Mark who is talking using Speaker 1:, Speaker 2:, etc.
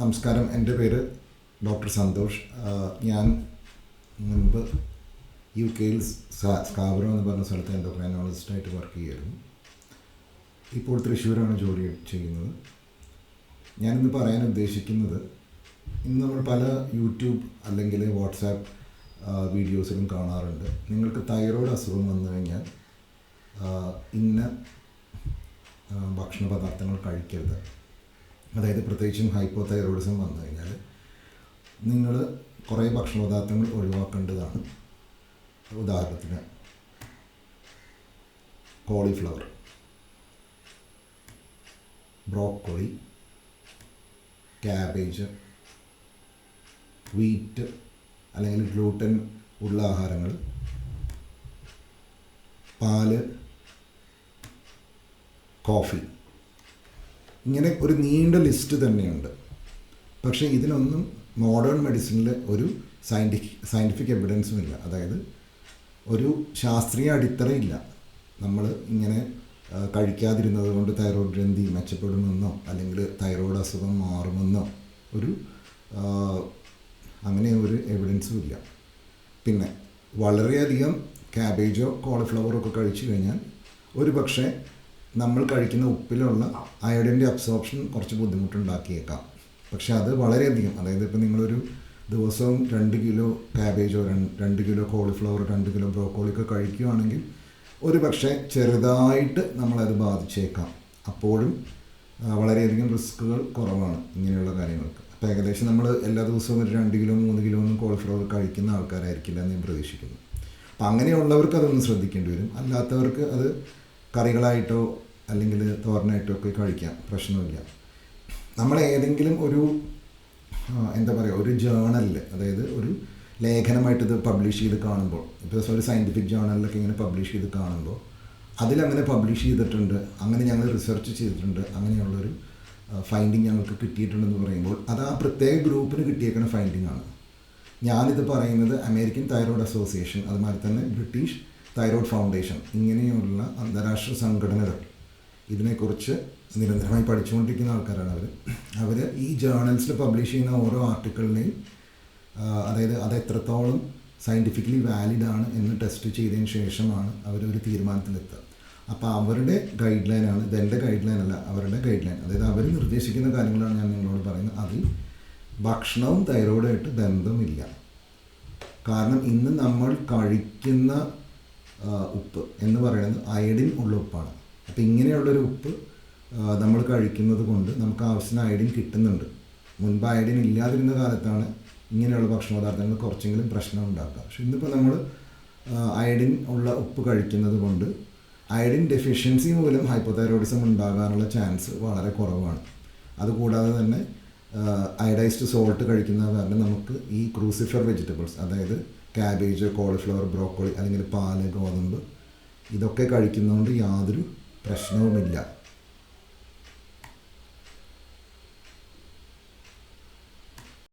Speaker 1: നമസ്കാരം. എന്റെ പേര് ഡോക്ടർ സന്തോഷ്. ഞാൻ മുൻപ് യു കെയിൽ സ്കാബറോ എന്ന് പറഞ്ഞ സ്ഥലത്ത് എൻഡോക്രൈനോളജിസ്റ്റായിട്ട് വർക്ക് ചെയ്യുമായിരുന്നു ഇപ്പോൾ തൃശ്ശൂരാണ് ജോലി ചെയ്യുന്നത്. ഞാനിന്ന് പറയാൻ ഉദ്ദേശിക്കുന്നത് ഇന്ന് നമ്മൾ പല യൂട്യൂബ് അല്ലെങ്കിൽ വാട്സാപ്പ് വീഡിയോസിലും കാണാറുണ്ട്. നിങ്ങൾക്ക് തൈറോയ്ഡ് അസുഖം വന്നു കഴിഞ്ഞാൽ ഇന്ന ഭക്ഷണ പദാർത്ഥങ്ങൾ കഴിക്കരുത്. അതായത് പ്രത്യേകിച്ചും ഹൈപ്പോ തൈറോയിഡിസം വന്നു കഴിഞ്ഞാൽ നിങ്ങൾ കുറേ ഭക്ഷണ പദാർത്ഥങ്ങൾ ഒഴിവാക്കേണ്ടതാണ്. ഉദാഹരണത്തിന് കോളിഫ്ലവർ ബ്രോക്കോളി ക്യാബേജ് വീറ്റ് അല്ലെങ്കിൽ ഗ്ലൂട്ടൻ ഉള്ള ആഹാരങ്ങൾ പാൽ കോഫി. ഇങ്ങനെ ഒരു നീണ്ട ലിസ്റ്റ് തന്നെയുണ്ട്. പക്ഷേ ഇതിനൊന്നും മോഡേൺ മെഡിസിനിൽ ഒരു സയന്റിഫിക് സയന്റിഫിക് എവിഡൻസും ഇല്ല. അതായത് ഒരു ശാസ്ത്രീയ അടിത്തറയില്ല. നമ്മൾ ഇങ്ങനെ കഴിക്കാതിരുന്നത് കൊണ്ട് തൈറോയ്ഡ് ഗ്രന്ഥി മെച്ചപ്പെടുമെന്നോ അല്ലെങ്കിൽ തൈറോയ്ഡ് അസുഖം മാറുമെന്നോ ഒരു അങ്ങനെ ഒരു എവിഡൻസും ഇല്ല. പിന്നെ വളരെയധികം ക്യാബേജോ കോളിഫ്ലവറോ ഒക്കെ കഴിച്ചു കഴിഞ്ഞാൽ ഒരു പക്ഷേ നമ്മൾ കഴിക്കുന്ന ഉപ്പിലുള്ള അയോഡിന്റെ അബ്സോർപ്ഷൻ കുറച്ച് ബുദ്ധിമുട്ടുണ്ടാക്കിയേക്കാം. പക്ഷേ അത് വളരെയധികം അതായത് ഇപ്പോൾ നിങ്ങളൊരു ദിവസവും രണ്ട് കിലോ ക്യാബേജോ രണ്ട് കിലോ കോളിഫ്ലവർ രണ്ട് കിലോ ബ്രോക്കോളി ഒക്കെ കഴിക്കുകയാണെങ്കിൽ ഒരു പക്ഷേ ചെറുതായിട്ട് നമ്മളത് ബാധിച്ചേക്കാം. അപ്പോഴും വളരെയധികം റിസ്ക്കുകൾ കുറവാണ് ഇങ്ങനെയുള്ള കാര്യങ്ങൾക്ക്. അപ്പോൾ ഏകദേശം നമ്മൾ എല്ലാ ദിവസവും ഒരു രണ്ട് കിലോ മൂന്ന് കിലോ ഒന്നും കോളിഫ്ലവർ കഴിക്കുന്ന ആൾക്കാരായിരിക്കില്ല എന്ന് ഞാൻ പ്രതീക്ഷിക്കുന്നു. അപ്പം അങ്ങനെയുള്ളവർക്ക് അതൊന്ന് ശ്രദ്ധിക്കേണ്ടി വരും. അല്ലാത്തവർക്ക് അത് കറികളായിട്ടോ അല്ലെങ്കിൽ തോരനായിട്ടോ ഒക്കെ കഴിക്കാം. പ്രശ്നമില്ല. നമ്മൾ ഏതെങ്കിലും ഒരു എന്താ പറയുക ഒരു ജേണലിൽ അതായത് ഒരു ലേഖനമായിട്ട് ഇത് പബ്ലിഷ് ചെയ്ത് കാണുമ്പോൾ ഇപ്പോൾ ഒരു സയന്റിഫിക് ജേണലിലൊക്കെ ഇങ്ങനെ പബ്ലിഷ് ചെയ്ത് കാണുമ്പോൾ അതിലങ്ങനെ പബ്ലിഷ് ചെയ്തിട്ടുണ്ട് അങ്ങനെ ഞങ്ങൾ റിസർച്ച് ചെയ്തിട്ടുണ്ട് അങ്ങനെയുള്ളൊരു ഫൈൻഡിങ് ഞങ്ങൾക്ക് കിട്ടിയിട്ടുണ്ടെന്ന് പറയുമ്പോൾ അത് ആ പ്രത്യേക ഗ്രൂപ്പിന് കിട്ടിയേക്കുന്ന ഫൈൻഡിങ് ആണ്. ഞാനിത് പറയുന്നത് അമേരിക്കൻ തൈറോയ്ഡ് അസോസിയേഷൻ അതുമാതിരി തന്നെ ബ്രിട്ടീഷ് തൈറോയ്ഡ് ഫൗണ്ടേഷൻ. ഇങ്ങനെയുള്ള അന്താരാഷ്ട്ര സംഘടനകൾ ഇതിനെക്കുറിച്ച് നിരന്തരമായി പഠിച്ചുകൊണ്ടിരിക്കുന്ന ആൾക്കാരാണ് അവർ അവർ ഈ ജേർണൽസിൽ പബ്ലിഷ് ചെയ്യുന്ന ഓരോ ആർട്ടിക്കിളിനെയും അതായത് അത് എത്രത്തോളം സയന്റിഫിക്കലി വാലിഡ് ആണ് എന്ന് ടെസ്റ്റ് ചെയ്തതിന് ശേഷമാണ് അവരൊരു തീരുമാനത്തിലെത്തുക. അപ്പോൾ അവരുടെ ഗൈഡ് ലൈനാണ് ഇത് എന്റെ ഗൈഡ് ലൈൻ അല്ല അവരുടെ ഗൈഡ് ലൈൻ അതായത് അവർ നിർദ്ദേശിക്കുന്ന കാര്യങ്ങളാണ് ഞാൻ നിങ്ങളോട് പറയുന്നത്. അതിൽ ഭക്ഷണവും തൈറോയിഡായിട്ട് ബന്ധമില്ല. കാരണം ഇന്ന് നമ്മൾ കഴിക്കുന്ന ഉപ്പ് എന്ന് പറയുന്നത് അയഡിൻ ഉള്ള ഉപ്പാണ്. അപ്പോൾ ഇങ്ങനെയുള്ളൊരു ഉപ്പ് നമ്മൾ കഴിക്കുന്നത് കൊണ്ട് നമുക്ക് ആവശ്യത്തിന് അയഡിൻ കിട്ടുന്നുണ്ട്. മുൻപ് അയഡിൻ ഇല്ലാതിരുന്ന കാലത്താണ് ഇങ്ങനെയുള്ള ഭക്ഷണ പദാർത്ഥങ്ങൾ കുറച്ചെങ്കിലും പ്രശ്നം ഉണ്ടാക്കുക. പക്ഷെ ഇന്നിപ്പോൾ നമ്മൾ അയഡിൻ ഉള്ള ഉപ്പ് കഴിക്കുന്നത് കൊണ്ട് അയഡിൻ ഡെഫിഷ്യൻസി മൂലം ഹൈപ്പോതൈറോയിഡിസം ഉണ്ടാകാനുള്ള ചാൻസ് വളരെ കുറവാണ്. അതുകൂടാതെ തന്നെ അയഡൈസ്ഡ് സോൾട്ട് കഴിക്കുന്ന കാരണം നമുക്ക് ഈ ക്രൂസിഫർ വെജിറ്റബിൾസ് അതായത് ക്യാബേജ് കോളിഫ്ലവർ ബ്രോക്കോളി അല്ലെങ്കിൽ പാൽ ഗോതമ്പ് ഇതൊക്കെ കഴിക്കുന്നതുകൊണ്ട് യാതൊരു പ്രശ്നവുമില്ല.